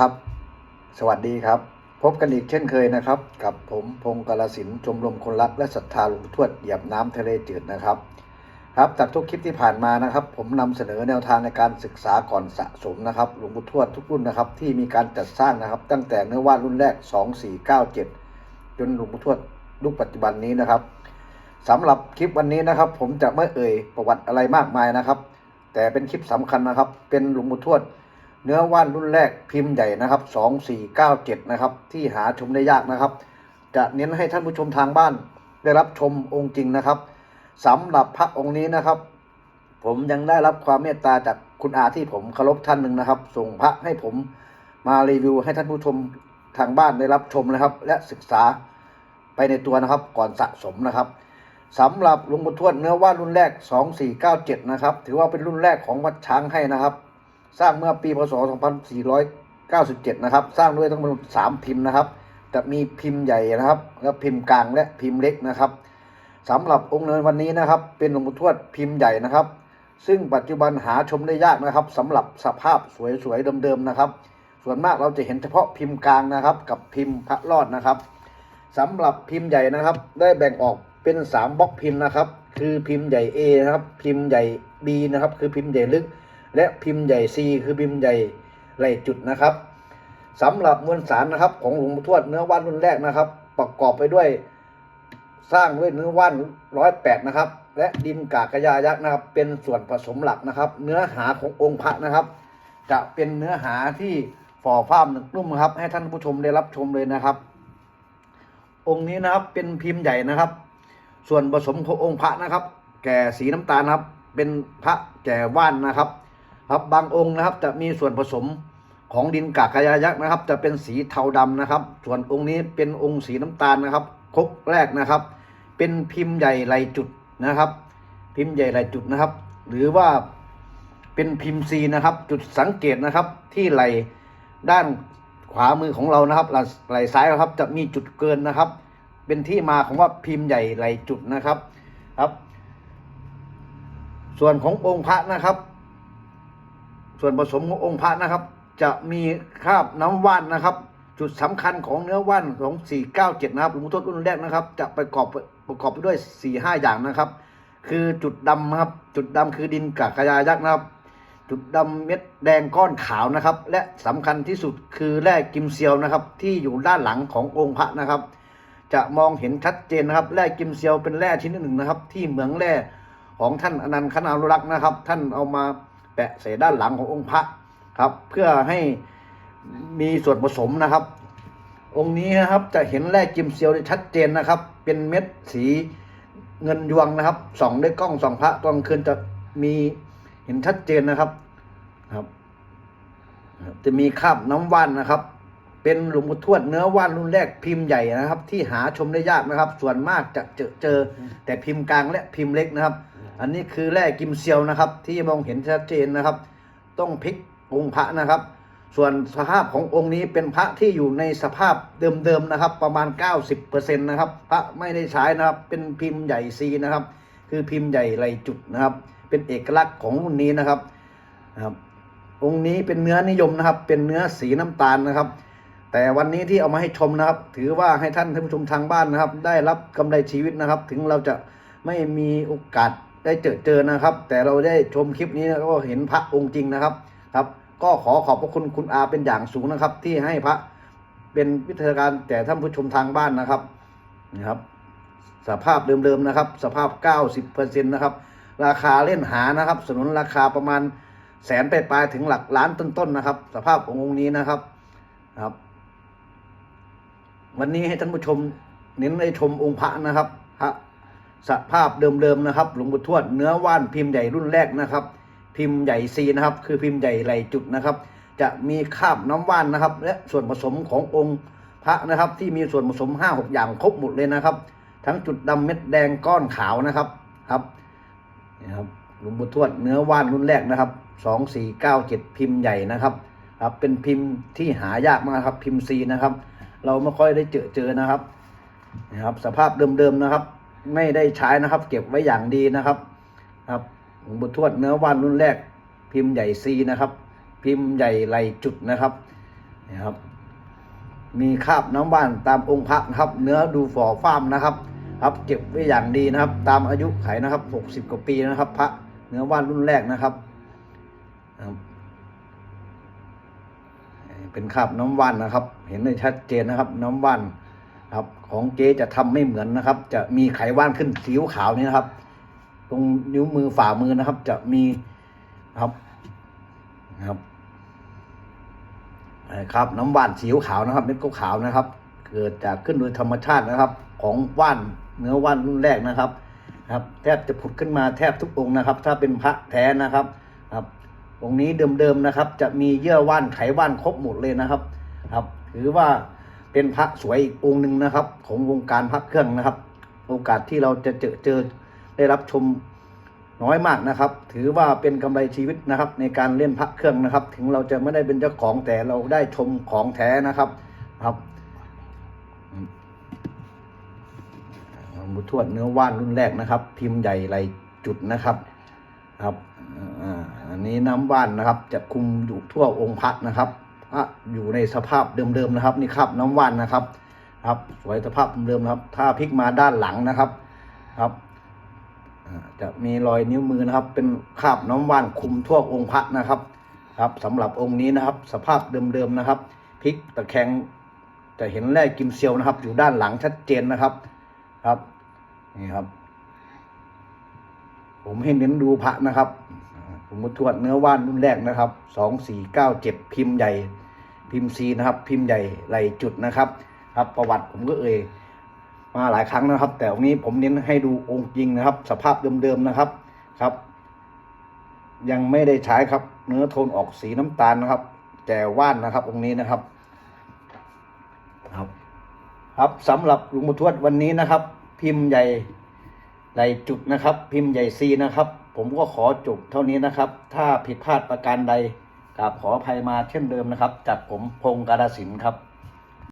ครับ สวัสดีครับ พบกันอีกเช่นเคยนะครับ กับผมพงศ์กาลสินชมรมคนรักและศรัทธาหลวงทวดเหยียบน้ำทะเลจืดนะครับ ครับจากทุกคลิปที่ผ่านมานะครับ ผมนำเสนอแนวทางในการศึกษาก่อนสะสมนะครับหลวงปู่ทวดทุกรุ่นนะครับ ที่มีการจัดสร้างนะครับ ตั้งแต่เนื้อวาดรุ่นแรก 2497 จนหลวงปู่ทวดรุ่นปัจจุบันนี้นะครับสำหรับคลิปวันนี้นะครับ ผมจะไม่เอ่ยประวัติอะไรมากมายนะครับ แต่เป็นคลิปสำคัญนะครับ เป็นหลวงปู่ทวด เนื้อว่านรุ่นแรกพิมพ์ใหญ่นะครับ 2497 นะครับ ที่หาชมได้ยากนะครับ จะเน้นให้ท่านผู้ชมทางบ้านได้รับชมองค์จริงนะครับสำหรับพระองค์นี้นะครับ ผมยังได้รับความเมตตาจากคุณอาที่ผมเคารพท่านหนึ่งนะครับ ส่งพระให้ผมมารีวิวให้ท่านผู้ชมทางบ้านได้รับชมนะครับ และศึกษาไปในตัวนะครับ ก่อนสะสมนะครับสำหรับหลวงปู่ทวดเนื้อว่านรุ่นแรก 2497 นะครับ ถือว่าเป็นรุ่นแรกของวัดช้างให้นะครับ สร้างเมื่อปีพศ 2497 นะครับ สร้างด้วยทั้งหมดสามพิมพ์นะครับจะมีพิมพ์ใหญ่นะครับ แล้วพิมพ์กลางและพิมพ์เล็กนะครับสำหรับองค์เนินวันนี้นะครับ เป็นหลวงปู่ทวดพิมพ์ใหญ่นะครับ ซึ่งปัจจุบันหาชมได้ยากนะครับสำหรับสภาพสวยๆเดิมๆนะครับ ส่วนมากเราจะเห็นเฉพาะพิมพ์กลางนะครับ กับพิมพ์พระรอดนะครับสำหรับพิมพ์ใหญ่นะครับ ได้แบ่งออกเป็นสามบล็อกพิมพ์นะครับ คือพิมพ์ใหญ่ A นะครับ พิมพ์ใหญ่ B นะครับ คือพิมพ์ใหญ่ลึก และพิมพ์ใหญ่ C คือพิมพ์ใหญ่ไหลจุดนะครับสำหรับมวลสารนะครับ ของหลวงปู่ทวดเนื้อว่านรุ่นแรกนะครับ ประกอบไปด้วย สร้างด้วยเนื้อว่านร้อยแปดนะครับ และดินกากกระยายักษ์นะครับ เป็นส่วนผสมหลักนะครับ เนื้อหาขององค์พระนะครับ จะเป็นเนื้อหาที่ฝ่อฟ้ามหนึกนุ่มครับ ให้ท่านผู้ชมได้รับชมเลยนะครับ องค์นี้นะครับเป็นพิมพ์ใหญ่นะครับ ส่วนผสมขององค์พระนะครับ แก่สีน้ำตาลครับ เป็นพระแก่ว่านนะครับ ครับบางองค์นะครับจะมีส่วนผสมของดินกากกายายักษ์นะครับ จะเป็นสีเทาดำนะครับ ส่วนองค์นี้เป็นองค์สีน้ำตาลนะครับครกแรกนะครับ เป็นพิมพ์ใหญ่ไหลจุดนะครับ พิมพ์ใหญ่ไหลจุดนะครับ หรือว่าเป็นพิมพ์ซีนะครับ จุดสังเกตนะครับที่ไหลด้านขวามือของเรานะครับไหลซ้ายครับ จะมีจุดเกินนะครับ เป็นที่มาของว่าพิมพ์ใหญ่ไหลจุดนะครับครับ ส่วนขององค์พระนะครับ ส่วนผสมขององค์พระนะครับ จะมีคราบน้ำว่านนะครับ จุดสำคัญของเนื้อว่านของ497 นะครับหลวงพ่อทวดรุ่นแรกนะครับ จะประกอบประกอบไปด้วย 4-5 อย่างนะครับ คือจุดดำนะครับ จุดดำคือดินกากกายายักษ์นะครับ จุดดำเม็ดแดงก้อนขาวนะครับ และสำคัญที่สุดคือแร่กิมเซียวนะครับ ที่อยู่ด้านหลังขององค์พระนะครับ จะมองเห็นชัดเจนนะครับแร่กิมเซียวเป็นแร่ชนิดหนึ่งนะครับ ที่เหมืองแร่ของท่านอนันต์คณารุรักษ์นะครับ ท่านเอามา แปะใส่ด้านหลังขององค์พระครับ เพื่อให้มีส่วนผสมนะครับ องค์นี้นะครับจะเห็นแร่กิมเซียวได้ชัดเจนนะครับ เป็นเม็ดสีเงินยวงนะครับส่องด้วยกล้องส่องพระตอนกลางคืนจะมีเห็นชัดเจนนะครับครับครับจะมีคราบน้ำว่านนะครับ เป็นหลวงปู่ทวดเนื้อว่านรุ่นแรกพิมพ์ใหญ่นะครับ ที่หาชมได้ยากนะครับ ส่วนมากจะเจอเจอ แต่พิมพ์กลางและพิมพ์เล็กนะครับ อันนี้คือแร่กิมเซียวนะครับ ที่มองเห็นชัดเจนนะครับ ต้องพลิกองค์พระนะครับ ส่วนสภาพขององค์นี้เป็นพระที่อยู่ในสภาพเดิมๆนะครับ ประมาณ 90%นะครับพระไม่ได้ใช้นะครับ เป็นพิมพ์ใหญ่ซีนะครับ คือพิมพ์ใหญ่ไหลจุดนะครับ เป็นเอกลักษณ์ของรุ่นนี้นะครับนะครับองค์นี้เป็นเนื้อนิยมนะครับ เป็นเนื้อสีน้ำตาลนะครับ แต่วันนี้ที่เอามาให้ชมนะครับ ถือว่าให้ท่านท่านผู้ชมทางบ้านนะครับ ได้รับกำไรชีวิตนะครับ ถึงเราจะไม่มีโอกาสได้เจอเจอนะครับ แต่เราได้ชมคลิปนี้ก็เห็นพระองค์จริงนะครับครับ ก็ขอขอบพระคุณคุณอาเป็นอย่างสูงนะครับ ที่ให้พระเป็นวิทยาการแต่ท่านผู้ชมทางบ้านนะครับนะครับ สภาพเดิมๆนะครับ สภาพ 90%นะครับราคาเล่นหานะครับ สนุนราคาประมาณแสนไปปลายถึงหลักล้านต้นๆนะครับ สภาพองค์นี้นะครับครับ วันนี้ให้ท่านผู้ชมเน้นในชมองค์พระนะครับพระสภาพเดิมๆนะครับ หลวงปู่ทวดเนื้อว่านพิมพ์ใหญ่รุ่นแรกนะครับ พิมพ์ใหญ่ซีนะครับ คือพิมพ์ใหญ่ไหลจุดนะครับ จะมีคาบน้ำว่านนะครับ และส่วนผสมขององค์พระนะครับ ที่มีส่วนผสมห้าหกอย่างครบหมดเลยนะครับ ทั้งจุดดำเม็ดแดงก้อนขาวนะครับครับนี่ครับหลวงปู่ทวดเนื้อว่านรุ่นแรกนะครับสองสี่เก้าเจ็ดพิมพ์ใหญ่นะครับครับเป็นพิมพ์ที่หายากมากครับพิมพ์ซีนะครับ เราไม่ค่อยได้เจอเจอนะครับนะครับ สภาพเดิมๆนะครับ ไม่ได้ใช้นะครับ เก็บไว้อย่างดีนะครับครับหลวงปู่ทวดเนื้อว่านรุ่นแรก พิมพ์ใหญ่ซีนะครับ พิมพ์ใหญ่ไหลจุดนะครับนี่ครับ มีคราบน้ำว่านตามองค์พระนะครับ เนื้อดูฝ่อฟ้ามนะครับ ครับเก็บไว้อย่างดีนะครับ ตามอายุไขนะครับหกสิบกว่าปีนะครับ พระเนื้อว่านรุ่นแรกนะครับนะครับ เป็นคราบน้ำว่านนะครับ เห็นได้ชัดเจนนะครับ น้ำว่านครับ ของเจ๊จะทำไม่เหมือนนะครับ จะมีไขว่านขึ้นสีขาวนี่นะครับ ตรงนิ้วมือฝ่ามือนะครับ จะมีครับนะครับครับน้ำว่านสีขาวนะครับเม็ดขาวนะครับ เกิดจากขึ้นโดยธรรมชาตินะครับ ของว่านเนื้อว่านรุ่นแรกนะครับ ครับ แทบจะผุดขึ้นมาแทบทุกองค์นะครับ ถ้าเป็นพระแท้นะครับ ครับ องนี้เดิมๆนะครับ จะมีเยื่อว่านไขว่านครบหมดเลยนะครับ ครับ ถือว่าเป็นพระสวยอีกองค์หนึ่งนะครับ ของวงการพระเครื่องนะครับ โอกาสที่เราจะเจอเจอได้รับชมน้อยมากนะครับ ถือว่าเป็นกำไรชีวิตนะครับ ในการเล่นพระเครื่องนะครับ ถึงเราจะไม่ได้เป็นเจ้าของแต่เราได้ชมของแท้นะครับ ครับหลวงปู่ทวดเนื้อว่านรุ่นแรกนะครับ พิมพ์ใหญ่ไหลจุดนะครับ ครับ อันนี้น้ำว่านนะครับ จะคุมอยู่ทั่วองค์พระนะครับพระอยู่ในสภาพเดิมๆนะครับ นี่ครับน้ำว่านนะครับครับสวยสภาพเดิมนะครับ ถ้าพลิกมาด้านหลังนะครับครับจะมีรอยนิ้วมือนะครับ เป็นคราบน้ำว่านคุมทั่วองค์พระนะครับ ครับสำหรับองค์นี้นะครับ สภาพเดิมๆนะครับพลิกตะแคงจะเห็นแร่กิมเซียวนะครับ อยู่ด้านหลังชัดเจนนะครับ ครับนี่ครับ ผมให้เน้นดูพระนะครับ ผมมาทวดเนื้อว่านรุ่นแรกนะครับสองสี่เก้าเจ็ดพิมพ์ใหญ่ พิมพ์ซีนะครับ พิมพ์ใหญ่ไหลจุดนะครับ ครับประวัติผมก็เอ่ยมาหลายครั้งนะครับ แต่วันนี้ผมเน้นให้ดูองค์จริงนะครับ สภาพเดิมๆนะครับครับ ยังไม่ได้ใช้ครับ เนื้อโทนออกสีน้ำตาลนะครับแจว่านนะครับ องค์นี้นะครับ ครับ ครับสำหรับหลวงปู่ทวดวันนี้นะครับ พิมพ์ใหญ่ในจุดนะครับ พิมพ์ใหญ่ซีนะครับ ผมก็ขอจบเท่านี้นะครับ ถ้าผิดพลาดประการใดกราบขออภัยมาเช่นเดิมนะครับ จากผมพงศ์การสินครับ